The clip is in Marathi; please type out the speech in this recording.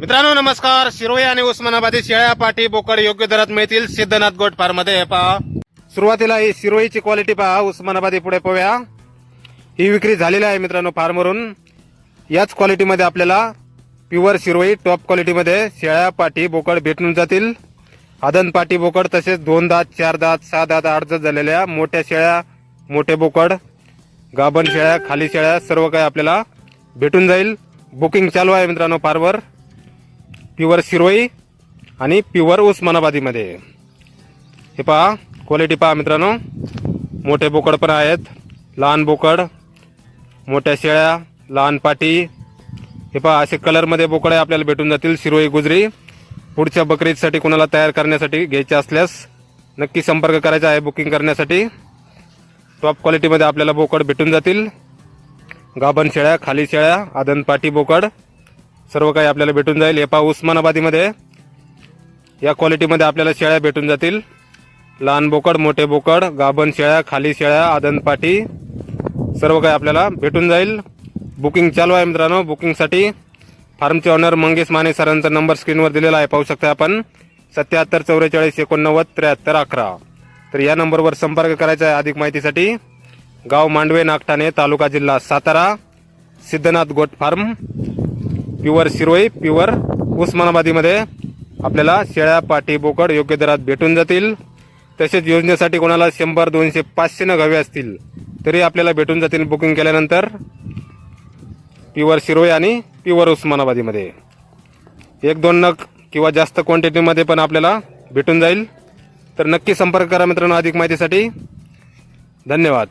मित्रांनो नमस्कार. शिरोई आणि उस्मानाबादी शेळ्या पाठी बोकड योग्य दरात मिळतील. सिद्धनाथ गोट फार्ममध्ये पहा. सुरुवातीला ही शिरोईची क्वालिटी पहा. उस्मानाबादी पुढे पाहूया. ही विक्री झालेली आहे मित्रांनो फार्मवरून. याच क्वालिटीमध्ये आपल्याला प्युअर शिरोई टॉप क्वालिटीमध्ये शेळ्या पाठी बोकड भेटून जातील. आदन पाटी बोकड तसेच दोन दात चार दात सहा दात आठ दात झालेल्या मोठ्या शेळ्या मोठे बोकड गाभण शेळ्या खाली शेळ्या सर्व काही आपल्याला भेटून जाईल. बुकिंग चालू आहे मित्रांनो फारवर प्युअर शिरोई आणि प्युअर उस्मानाबादीमध्ये. हे पहा क्वालिटी पहा मित्रांनो. मोठे बोकड पण आहेत. लहान बोकड मोठ्या शेळ्या लहान पाटी. हे पहा असे कलरमध्ये बोकडे आपल्याला भेटून जातील. शिरोई गुजरी. पुढच्या बकरीदसाठी कोणाला तयार करण्यासाठी घ्यायचे असल्यास नक्की संपर्क करायचा आहे बुकिंग करण्यासाठी. टॉप क्वालिटीमध्ये आपल्याला बोकड भेटून जातील. गाभण शेळ्या खाली शेळ्या आदन पाटी बोकड. सर्व काही आपल्याला भेटून जाईल. हे पहा उस्मानाबादीमध्ये. या क्वालिटीमध्ये आपल्याला शेळ्या भेटून जातील. लहान बोकड मोठे बोकड गाभण शेळ्या खाली शेळ्या आदनपाटी सर्व काही आपल्याला भेटून जाईल. बुकिंग चालू आहे मित्रांनो बुकिंगसाठी. फार्मचे ऑनर मंगेश माने सरांचा नंबर स्क्रीनवर दिलेला आहे पाहू शकता आपण. सत्याहत्तर चौवेचाळीस एकोणनव्वद त्र्याहत्तर अकरा. तर या नंबरवर संपर्क करायचा आहे अधिक माहितीसाठी. गाव मांडवे नागठाणे तालुका जिल्हा Satara Siddhanath goat farm. Pure Sirohi pure उस्मानाबादीमध्ये आपल्याला शेळ्या पाटी बोकड योग्य दरात भेटून जातील. तसेच योजनेसाठी कोणाला शंभर दोनशे पाचशे नग हवे असतील तरी आपल्याला भेटून जातील बुकिंग केल्यानंतर. प्युअर शिरोई आणि प्युअर उस्मानाबादीमध्ये. एक दोन नग किंवा जास्त क्वांटिटीमध्ये पण आपल्याला भेटून जाईल. तर नक्की संपर्क करा मित्रांनो अधिक माहितीसाठी. धन्यवाद.